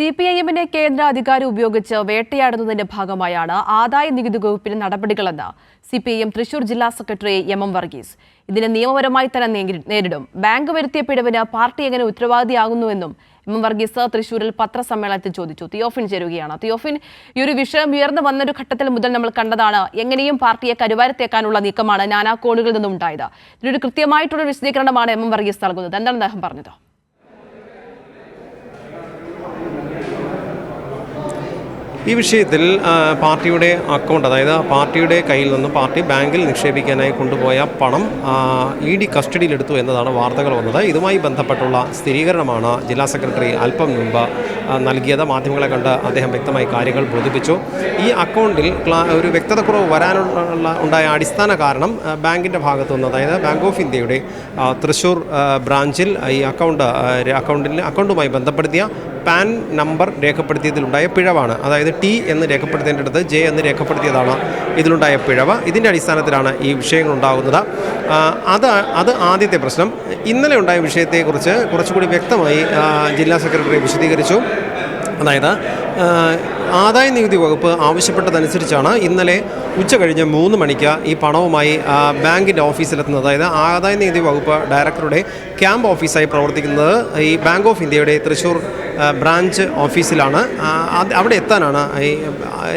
C P I എമ്മിനെ കേന്ദ്ര അധികാരം ഉപയോഗിച്ച് വേട്ടയാടുന്നതിന്റെ ഭാഗമായാണ് ആദായ നികുതി വകുപ്പിന്റെ നടപടികളെന്ന് C P I M Thrissur ജില്ലാ സെക്രട്ടറി എം എം വർഗീസ്. ഇതിനെ നിയമപരമായി തന്നെ നേരിടും. ബാങ്ക് വരുത്തിയ പിഴവിന് പാർട്ടി എങ്ങനെ ഉത്തരവാദിയാകുന്നുവെന്നും എം എം വർഗീസ് തൃശൂരിൽ പത്രസമ്മേളനത്തിൽ ചോദിച്ചു. തിയോഫിൻ ചേരുകയാണ്. തിയോഫിൻ ഈ ഒരു വിഷയം ഉയർന്നു വന്നൊരു ഘട്ടത്തിൽ മുതൽ നമ്മൾ കണ്ടതാണ് എങ്ങനെയും പാർട്ടിയെ കരുവാരത്തേക്കാനുള്ള നീക്കമാണ് നാനാ കോണുകളിൽ നിന്നും ഉണ്ടായത് ഇതിനൊരു കൃത്യമായിട്ടുള്ള വിശദീകരണമാണ് എം എം വർഗീസ് നൽകുന്നത്. എന്താണ് അദ്ദേഹം പറഞ്ഞത്? ഈ വിഷയത്തിൽ പാർട്ടിയുടെ അക്കൗണ്ട് അതായത് പാർട്ടിയുടെ കയ്യിൽ നിന്ന് പാർട്ടി ബാങ്കിൽ നിക്ഷേപിക്കാനായി കൊണ്ടുപോയ പണം ഇ ഡി കസ്റ്റഡിയിലെടുത്തു എന്നതാണ് വാർത്തകൾ വന്നത്. ഇതുമായി ബന്ധപ്പെട്ടുള്ള സ്ഥിരീകരണമാണ് ജില്ലാ സെക്രട്ടറി അല്പം മുമ്പ് നൽകിയത്. മാധ്യമങ്ങളെ കണ്ട് അദ്ദേഹം വ്യക്തമായി കാര്യങ്ങൾ ബോധിപ്പിച്ചു. ഈ അക്കൗണ്ടിൽ ഒരു വ്യക്തതക്കുറവ് വരാനുള്ള ഉണ്ടായ അടിസ്ഥാന കാരണം ബാങ്കിന്റെ ഭാഗത്തു നിന്ന് അതായത് ബാങ്ക് ഓഫ് ഇന്ത്യയുടെ തൃശ്ശൂർ ബ്രാഞ്ചിൽ ഈ അക്കൗണ്ട് അക്കൗണ്ടിൽ അക്കൗണ്ടുമായി ബന്ധപ്പെടുത്തിയ പാൻ നമ്പർ രേഖപ്പെടുത്തിയതിലുണ്ടായ പിഴവാണ്. അതായത് ടി എന്ന് രേഖപ്പെടുത്തേണ്ടത് ജെ എന്ന് രേഖപ്പെടുത്തിയതാണ് ഇതിലുണ്ടായ പിഴവ്. ഇതിന്റെ അടിസ്ഥാനത്തിലാണ് ഈ വിഷയങ്ങൾ ഉണ്ടാകുന്നത് അത് അത് ആദ്യത്തെ പ്രശ്നം. ഇന്നലെ ഉണ്ടായ വിഷയത്തെക്കുറിച്ച് കുറച്ചുകൂടി വ്യക്തമായി ജില്ലാ സെക്രട്ടറി വിശദീകരിച്ചു. അതായത് ആദായ നികുതി വകുപ്പ് ആവശ്യപ്പെട്ടതനുസരിച്ചാണ് ഇന്നലെ ഉച്ച കഴിഞ്ഞ് മൂന്ന് മണിക്ക് ഈ പണവുമായി ബാങ്കിന്റെ ഓഫീസിലെത്തുന്നത്. അതായത് ആദായ നികുതി വകുപ്പ് ഡയറക്ടറുടെ ക്യാമ്പ് ഓഫീസായി പ്രവർത്തിക്കുന്നത് ഈ ബാങ്ക് ഓഫ് ഇന്ത്യയുടെ തൃശ്ശൂർ ബ്രാഞ്ച് ഓഫീസിലാണ്. അവിടെ എത്താനാണ് ഈ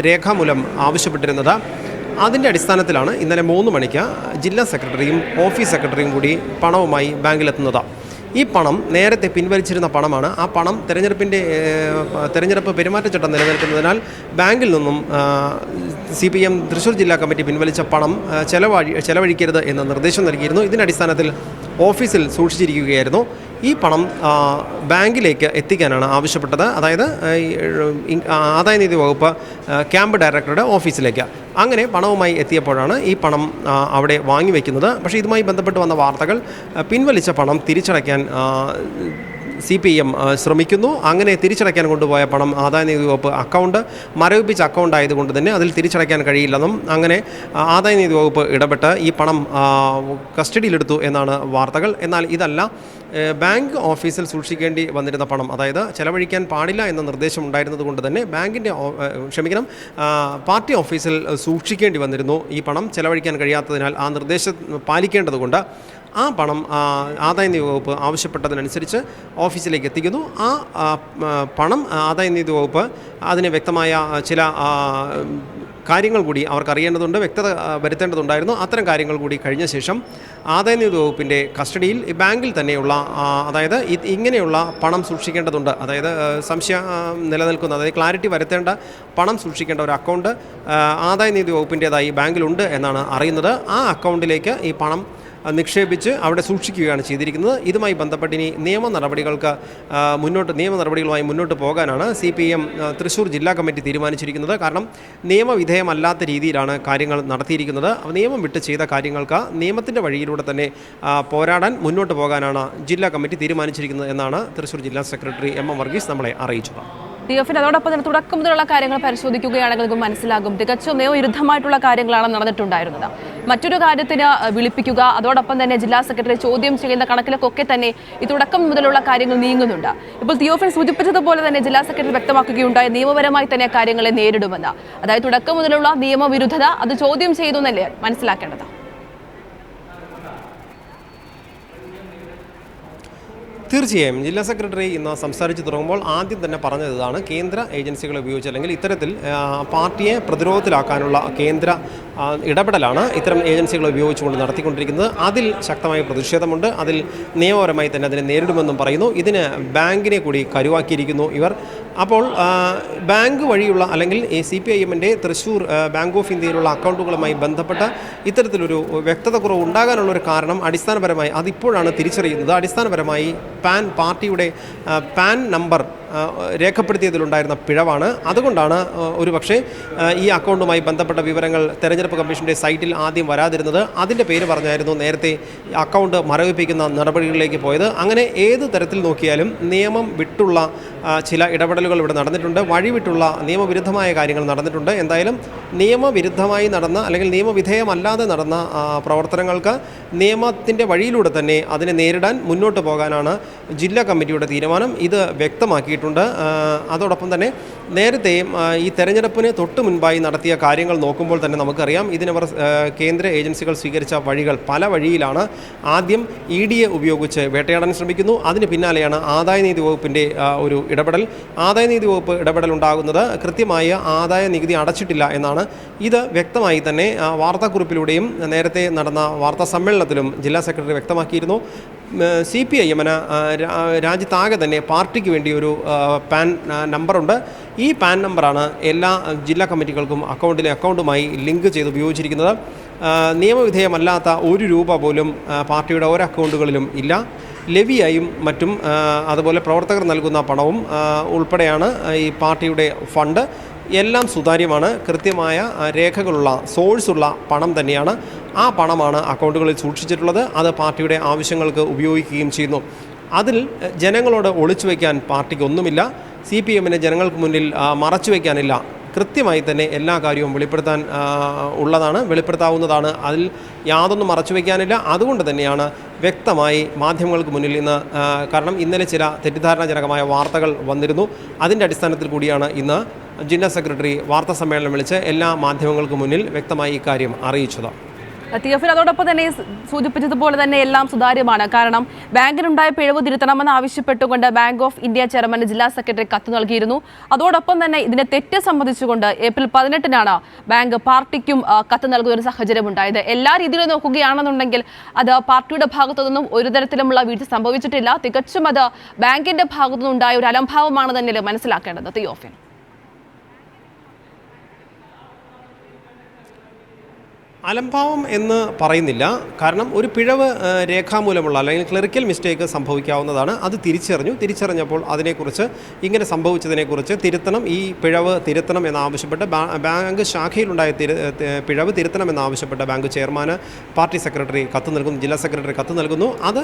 രേഖാമൂലം ആവശ്യപ്പെട്ടിരുന്നത്. അതിന്റെ അടിസ്ഥാനത്തിലാണ് ഇന്നലെ മൂന്ന് മണിക്ക് ജില്ലാ സെക്രട്ടറിയും ഓഫീസ് സെക്രട്ടറിയും കൂടി പണവുമായി ബാങ്കിലെത്തുന്നത്. ഈ പണം നേരത്തെ പിൻവലിച്ചിരുന്ന പണമാണ്. ആ പണം തെരഞ്ഞെടുപ്പിന്റെ തെരഞ്ഞെടുപ്പ് പെരുമാറ്റച്ചട്ടം നിലനിൽക്കുന്നതിനാൽ ബാങ്കിൽ നിന്നും സി പി എം തൃശ്ശൂർ ജില്ലാ കമ്മിറ്റി പിൻവലിച്ച പണം ചെലവഴി ചെലവഴിക്കരുത് എന്ന നിർദ്ദേശം നൽകിയിരുന്നു. ഇതിന്റെ അടിസ്ഥാനത്തിൽ ഓഫീസിൽ സൂക്ഷിച്ചിരിക്കുകയായിരുന്നു. ഈ പണം ബാങ്കിലേക്ക് എത്തിക്കാനാണ് ആവശ്യപ്പെട്ടത്. അതായത് ആദായനീതി വകുപ്പ് ക്യാമ്പ് ഡയറക്ടറുടെ ഓഫീസിലേക്ക്. അങ്ങനെ പണവുമായി എത്തിയപ്പോഴാണ് ഈ പണം അവിടെ വാങ്ങിവെക്കുന്നത്. പക്ഷേ ഇതുമായി ബന്ധപ്പെട്ട് വന്ന വാർത്തകൾ പിൻവലിച്ച പണം തിരിച്ചടയ്ക്കാൻ സി പി എം ശ്രമിക്കുന്നു. അങ്ങനെ തിരിച്ചടയ്ക്കാൻ കൊണ്ടുപോയ പണം ആദായ നികുതി വകുപ്പ് അക്കൗണ്ട് മരവിപ്പിച്ച അക്കൗണ്ട് ആയതുകൊണ്ട് തന്നെ അതിൽ തിരിച്ചടയ്ക്കാൻ കഴിയില്ലെന്നും അങ്ങനെ ആദായ നികുതി വകുപ്പ് ഇടപെട്ട് ഈ പണം കസ്റ്റഡിയിലെടുത്തു എന്നാണ് വാർത്തകൾ. എന്നാൽ ഇതല്ല ബാങ്ക് ഓഫീസിൽ സൂക്ഷിക്കേണ്ടി വന്നിരുന്ന പണം അതായത് ചെലവഴിക്കാൻ പാടില്ല എന്ന നിർദ്ദേശം ഉണ്ടായിരുന്നതുകൊണ്ട് തന്നെ ബാങ്കിന്റെ ക്ഷമിക്കണം പാർട്ടി ഓഫീസിൽ സൂക്ഷിക്കേണ്ടി വന്നിരുന്നു ഈ പണം. ചെലവഴിക്കാൻ കഴിയാത്തതിനാൽ ആ നിർദ്ദേശം പാലിക്കേണ്ടതുകൊണ്ട് ആ പണം ആദായനികുതി ആദായ നികുതി വകുപ്പ് ആവശ്യപ്പെട്ടതിനനുസരിച്ച് ഓഫീസിലേക്ക് എത്തിക്കുന്നു. ആ പണം ആദായ നികുതി വകുപ്പ് അതിന് വ്യക്തമായ ചില കാര്യങ്ങൾ കൂടി അവർക്ക് അറിയേണ്ടതുണ്ട് വ്യക്തത വരുത്തേണ്ടതുണ്ടായിരുന്നു. അത്തരം കാര്യങ്ങൾ കൂടി കഴിഞ്ഞ ശേഷം ആദായ നികുതി വകുപ്പിന്റെ കസ്റ്റഡിയിൽ ബാങ്കിൽ തന്നെയുള്ള അതായത് ഇങ്ങനെയുള്ള പണം സൂക്ഷിക്കേണ്ടതുണ്ട്. അതായത് സംശയ നിലനിൽക്കുന്ന അതായത് ക്ലാരിറ്റി വരുത്തേണ്ട പണം സൂക്ഷിക്കേണ്ട ഒരു അക്കൗണ്ട് ആദായനികുതി ആദായ നികുതി വകുപ്പിന്റേതായി ബാങ്കിലുണ്ട് എന്നാണ് അറിയുന്നത്. ആ അക്കൗണ്ടിലേക്ക് ഈ പണം നിക്ഷേപിച്ച് അവിടെ സൂക്ഷിക്കുകയാണ് ചെയ്തിരിക്കുന്നത്. ഇതുമായി ബന്ധപ്പെട്ട് ഇനി നിയമ നടപടികൾക്ക് മുന്നോട്ട് നിയമ നടപടികളുമായി മുന്നോട്ട് പോകാനാണ് സി പി എം തൃശ്ശൂർ ജില്ലാ കമ്മിറ്റി തീരുമാനിച്ചിരിക്കുന്നത്. കാരണം നിയമവിധേയമല്ലാത്ത രീതിയിലാണ് കാര്യങ്ങൾ നടത്തിയിരിക്കുന്നത്. നിയമം വിട്ട് ചെയ്ത കാര്യങ്ങൾക്ക് നിയമത്തിന്റെ വഴിയിലൂടെ തന്നെ പോരാടാൻ മുന്നോട്ട് പോകാനാണ് ജില്ലാ കമ്മിറ്റി തീരുമാനിച്ചിരിക്കുന്നത് എന്നാണ് തൃശ്ശൂർ ജില്ലാ സെക്രട്ടറി എം എം വർഗീസ് നമ്മളെ അറിയിച്ചത്. ഡി എഫിന് അതോടൊപ്പം തന്നെ തുടക്കം മുതലുള്ള കാര്യങ്ങൾ പരിശോധിക്കുകയാണെങ്കിൽ നമുക്ക് മനസ്സിലാകും. തികച്ചും നിയമവിരുദ്ധമായിട്ടുള്ള കാര്യങ്ങളാണ് നടന്നിട്ടുണ്ടായിരുന്നത്. മറ്റൊരു കാര്യത്തിന് വിളിപ്പിക്കുക അതോടൊപ്പം തന്നെ ജില്ലാ സെക്രട്ടറി ചോദ്യം ചെയ്യുന്ന കണക്കിലൊക്കെ തന്നെ ഈ തുടക്കം മുതലുള്ള കാര്യങ്ങൾ നീങ്ങുന്നുണ്ട്. ഇപ്പോൾ തിയോഫിൻ സൂചിപ്പിച്ചതുപോലെ തന്നെ ജില്ലാ സെക്രട്ടറി വ്യക്തമാക്കുകയുണ്ടായി. നിയമപരമായി തന്നെ കാര്യങ്ങളെ നേരിടുമെന്ന്. അതായത് തുടക്കം മുതലുള്ള നിയമവിരുദ്ധത അത് ചോദ്യം ചെയ്തു എന്നല്ലേ മനസ്സിലാക്കേണ്ടത്? തീർച്ചയായും. ജില്ലാ സെക്രട്ടറി ഇന്ന് സംസാരിച്ചു തുടങ്ങുമ്പോൾ ആദ്യം തന്നെ പറഞ്ഞത് ഇതാണ്. കേന്ദ്ര ഏജൻസികളെ ഉപയോഗിച്ച് അല്ലെങ്കിൽ ഇത്തരത്തിൽ പാർട്ടിയെ പ്രതിരോധത്തിലാക്കാനുള്ള കേന്ദ്ര ഇടപെടലാണ് ഇത്തരം ഏജൻസികളെ ഉപയോഗിച്ചുകൊണ്ട് നടത്തിക്കൊണ്ടിരിക്കുന്നത്. അതിൽ ശക്തമായ പ്രതിഷേധമുണ്ട്. അതിൽ നിയമപരമായി തന്നെ അതിനെ നേരിടുമെന്നും പറയുന്നു. ഇതിന് ബാങ്കിനെ കൂടി കരുവാക്കിയിരിക്കുന്നു ഇവർ. അപ്പോൾ ബാങ്ക് വഴിയുള്ള അല്ലെങ്കിൽ സി പി ഐ എമ്മിന്റെ തൃശ്ശൂർ ബാങ്ക് ഓഫ് ഇന്ത്യയിലുള്ള അക്കൗണ്ടുകളുമായി ബന്ധപ്പെട്ട ഇത്തരത്തിലൊരു വ്യക്തത കുറവ് ഉണ്ടാകാനുള്ള ഒരു കാരണം അടിസ്ഥാനപരമായി അതിപ്പോഴാണ് തിരിച്ചറിയുന്നത്. അടിസ്ഥാനപരമായി പാൻ പാർട്ടിയുടെ പാൻ നമ്പർ രേഖപ്പെടുത്തിയതിലുണ്ടായിരുന്ന പിഴവാണ്. അതുകൊണ്ടാണ് ഒരുപക്ഷെ ഒരു പക്ഷേ ഈ അക്കൗണ്ടുമായി ബന്ധപ്പെട്ട വിവരങ്ങൾ തെരഞ്ഞെടുപ്പ് കമ്മീഷന്റെ സൈറ്റിൽ ആദ്യം വരാതിരുന്നത്. അതിന്റെ പേര് പറഞ്ഞായിരുന്നു നേരത്തെ അക്കൗണ്ട് മരവിപ്പിക്കുന്ന നടപടികളിലേക്ക് പോയത്. അങ്ങനെ ഏത് തരത്തിൽ നോക്കിയാലും നിയമം വിട്ടുള്ള ചില ഇടപെടലുകൾ ഇവിടെ നടന്നിട്ടുണ്ട്. വഴിവിട്ടുള്ള നിയമവിരുദ്ധമായ കാര്യങ്ങൾ നടന്നിട്ടുണ്ട്. എന്തായാലും നിയമവിരുദ്ധമായി നടന്ന അല്ലെങ്കിൽ നിയമവിധേയമല്ലാതെ നടന്ന പ്രവർത്തനങ്ങൾക്ക് നിയമത്തിന്റെ വഴിയിലൂടെ തന്നെ അതിനെ നേരിടാൻ മുന്നോട്ട് പോകാനാണ് ജില്ലാ കമ്മിറ്റിയുടെ തീരുമാനം. ഇത് വ്യക്തമാക്കിയിട്ടുണ്ട്. അതോടൊപ്പം തന്നെ നേരത്തെയും ആ, ഈ തെരഞ്ഞെടുപ്പിന് തൊട്ട് മുൻപായി നടത്തിയ കാര്യങ്ങൾ നോക്കുമ്പോൾ തന്നെ നമുക്കറിയാം. ഇതിനവർ കേന്ദ്ര ഏജൻസികൾ സ്വീകരിച്ച വഴികൾ പല വഴിയിലാണ് ആദ്യം ഇ ഡി എ ഉപയോഗിച്ച് വേട്ടയാടാൻ ശ്രമിക്കുന്നു. അതിന് പിന്നാലെയാണ് ആദായനീതി വകുപ്പിന്റെ ഒരു ഇടപെടൽ. ആദായനീതി വകുപ്പ് ഇടപെടൽ ഉണ്ടാകുന്നത് കൃത്യമായ ആദായ നികുതി അടച്ചിട്ടില്ല എന്നാണ് ഇത് വ്യക്തമായി തന്നെ വാർത്താക്കുറിപ്പിലൂടെയും നേരത്തെ നടന്ന വാർത്താ സമ്മേളനത്തിലും ജില്ലാ സെക്രട്ടറി വ്യക്തമാക്കിയിരുന്നു. സി പി ഐ എമ്മിന് രാജ്യത്താകെ തന്നെ പാർട്ടിക്ക് വേണ്ടി ഒരു പാൻ നമ്പറുണ്ട്. ഈ പാൻ നമ്പറാണ് എല്ലാ ജില്ലാ കമ്മിറ്റികൾക്കും അക്കൗണ്ടിലെ അക്കൗണ്ടുമായി ലിങ്ക് ചെയ്ത് ഉപയോഗിച്ചിരിക്കുന്നത്. നിയമവിധേയമല്ലാത്ത ഒരു രൂപ പോലും പാർട്ടിയുടെ ഓരോ അക്കൗണ്ടുകളിലും ഇല്ല. ലെവിയായും മറ്റും അതുപോലെ പ്രവർത്തകർ നൽകുന്ന പണവും ഉൾപ്പെടെയാണ് ഈ പാർട്ടിയുടെ ഫണ്ട്. എല്ലാം സുതാര്യമാണ്. കൃത്യമായ രേഖകളുള്ള സോഴ്സുള്ള പണം തന്നെയാണ്. ആ പണമാണ് അക്കൗണ്ടുകളിൽ സൂക്ഷിച്ചിട്ടുള്ളത്. അത് പാർട്ടിയുടെ ആവശ്യങ്ങൾക്ക് ഉപയോഗിക്കുകയും ചെയ്യുന്നു. അതിൽ ജനങ്ങളോട് ഒളിച്ചു വയ്ക്കാൻ പാർട്ടിക്ക് ഒന്നുമില്ല സി പി എമ്മിനെ ജനങ്ങൾക്ക് മുന്നിൽ മറച്ചു വയ്ക്കാനില്ല. കൃത്യമായി തന്നെ എല്ലാ കാര്യവും വെളിപ്പെടുത്താൻ ഉള്ളതാണ് വെളിപ്പെടുത്താവുന്നതാണ്. അതിൽ യാതൊന്നും മറച്ചു വയ്ക്കാനില്ല. അതുകൊണ്ട് തന്നെയാണ് വ്യക്തമായി മാധ്യമങ്ങൾക്ക് മുന്നിൽ ഇന്ന് കാരണം ഇന്നലെ ചില തെറ്റിദ്ധാരണാജനകമായ വാർത്തകൾ വന്നിരുന്നു. അതിന്റെ അടിസ്ഥാനത്തിൽ കൂടിയാണ് ഇന്ന് ജില്ലാ സെക്രട്ടറി വാർത്താ സമ്മേളനം വിളിച്ച് എല്ലാ മാധ്യമങ്ങൾക്ക് മുന്നിൽ വ്യക്തമായി ഇക്കാര്യം അറിയിച്ചത്. തിയോഫിൽ അതോടൊപ്പം തന്നെ സൂചിപ്പിച്ചതുപോലെ തന്നെ എല്ലാം സുതാര്യമാണ്. കാരണം ബാങ്കിനുണ്ടായ പിഴവ് തിരുത്തണമെന്ന് ആവശ്യപ്പെട്ടുകൊണ്ട് ബാങ്ക് ഓഫ് ഇന്ത്യ ചെയർമാൻ ജില്ലാ സെക്രട്ടറി കത്ത് നൽകിയിരുന്നു. അതോടൊപ്പം തന്നെ ഇതിനെ തെറ്റ് സംബന്ധിച്ചുകൊണ്ട് ഏപ്രിൽ പതിനെട്ടിനാണ് ബാങ്ക് പാർട്ടിക്കും കത്ത് നൽകുന്ന ഒരു സാഹചര്യം ഉണ്ടായത്. എല്ലാ രീതിയിലും നോക്കുകയാണെന്നുണ്ടെങ്കിൽ അത് പാർട്ടിയുടെ ഭാഗത്തു നിന്നും ഒരു തരത്തിലുമുള്ള വീഴ്ച സംഭവിച്ചിട്ടില്ല. തികച്ചും അത് ബാങ്കിന്റെ ഭാഗത്തു ഒരു അലംഭാവമാണ് തന്നെ മനസ്സിലാക്കേണ്ടത്. തിയോഫിൻ അലംഭാവം എന്ന് പറയുന്നില്ല. കാരണം ഒരു പിഴവ് രേഖാമൂലമുള്ള അല്ലെങ്കിൽ ക്ലറിക്കൽ മിസ്റ്റേക്ക് സംഭവിക്കാവുന്നതാണ്. അത് തിരിച്ചറിഞ്ഞു. തിരിച്ചറിഞ്ഞപ്പോൾ അതിനെക്കുറിച്ച് ഇങ്ങനെ സംഭവിച്ചതിനെക്കുറിച്ച് തിരുത്തണം. ഈ പിഴവ് തിരുത്തണം എന്നാവശ്യപ്പെട്ട് ബാങ്ക് ശാഖയിലുണ്ടായ തിരു പിഴവ് തിരുത്തണമെന്നാവശ്യപ്പെട്ട് ബാങ്ക് ചെയർമാന് പാർട്ടി സെക്രട്ടറി കത്ത് നൽകുന്നു ജില്ലാ സെക്രട്ടറി കത്ത് നൽകുന്നു. അത്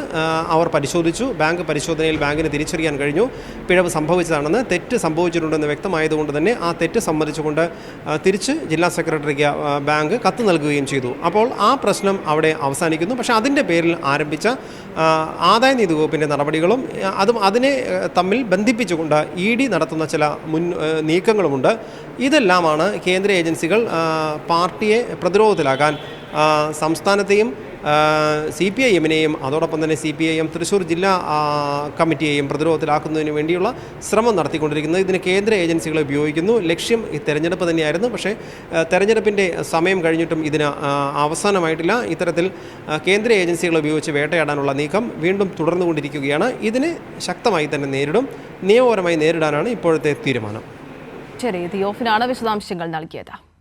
അവർ പരിശോധിച്ചു. ബാങ്ക് പരിശോധനയിൽ ബാങ്കിന് തിരിച്ചറിയാൻ കഴിഞ്ഞു. പിഴവ് സംഭവിച്ചതാണെന്ന് തെറ്റ് സംഭവിച്ചിട്ടുണ്ടെന്ന് വ്യക്തമായതുകൊണ്ട് തന്നെ ആ തെറ്റ് സമ്മതിച്ചുകൊണ്ട് തിരിച്ച് ജില്ലാ സെക്രട്ടറിക്ക് ബാങ്ക് കത്ത് നൽകുകയും ചെയ്തു. അപ്പോൾ ആ പ്രശ്നം അവിടെ അവസാനിക്കുന്നു. പക്ഷേ അതിന്റെ പേരിൽ ആരംഭിച്ച ആ, ആദായ നികുതി വകുപ്പിന്റെ നടപടികളും അതും അതിനെ തമ്മിൽ ബന്ധിപ്പിച്ചുകൊണ്ട് ഇ ഡി നടത്തുന്ന ചില മുൻ നീക്കങ്ങളുമുണ്ട്. ഇതെല്ലാമാണ് കേന്ദ്ര ഏജൻസികൾ പാർട്ടിയെ പ്രതിരോധത്തിലാക്കാൻ സംസ്ഥാനത്തെയും സി പി ഐ എമ്മിനെയും അതോടൊപ്പം തന്നെ C P I M Thrissur ജില്ലാ കമ്മിറ്റിയെയും പ്രതിരോധത്തിലാക്കുന്നതിന് വേണ്ടിയുള്ള ശ്രമം നടത്തിക്കൊണ്ടിരിക്കുന്നത്. ഇതിന് കേന്ദ്ര ഏജൻസികളെ ഉപയോഗിക്കുന്നു. ലക്ഷ്യം ഈ തെരഞ്ഞെടുപ്പ് തന്നെയായിരുന്നു. പക്ഷേ തെരഞ്ഞെടുപ്പിന്റെ സമയം കഴിഞ്ഞിട്ടും ഇതിന് അവസാനമായിട്ടില്ല. ഇത്തരത്തിൽ കേന്ദ്ര ഏജൻസികളെ ഉപയോഗിച്ച് വേട്ടയാടാനുള്ള നീക്കം വീണ്ടും തുടർന്നുകൊണ്ടിരിക്കുകയാണ്. ഇതിനെ ശക്തമായി തന്നെ നേരിടും. നിയമപരമായി നേരിടാനാണ് ഇപ്പോഴത്തെ തീരുമാനം. ശരി തിയോഫിനാണ് വിശദാംശങ്ങൾ നൽകിയത്.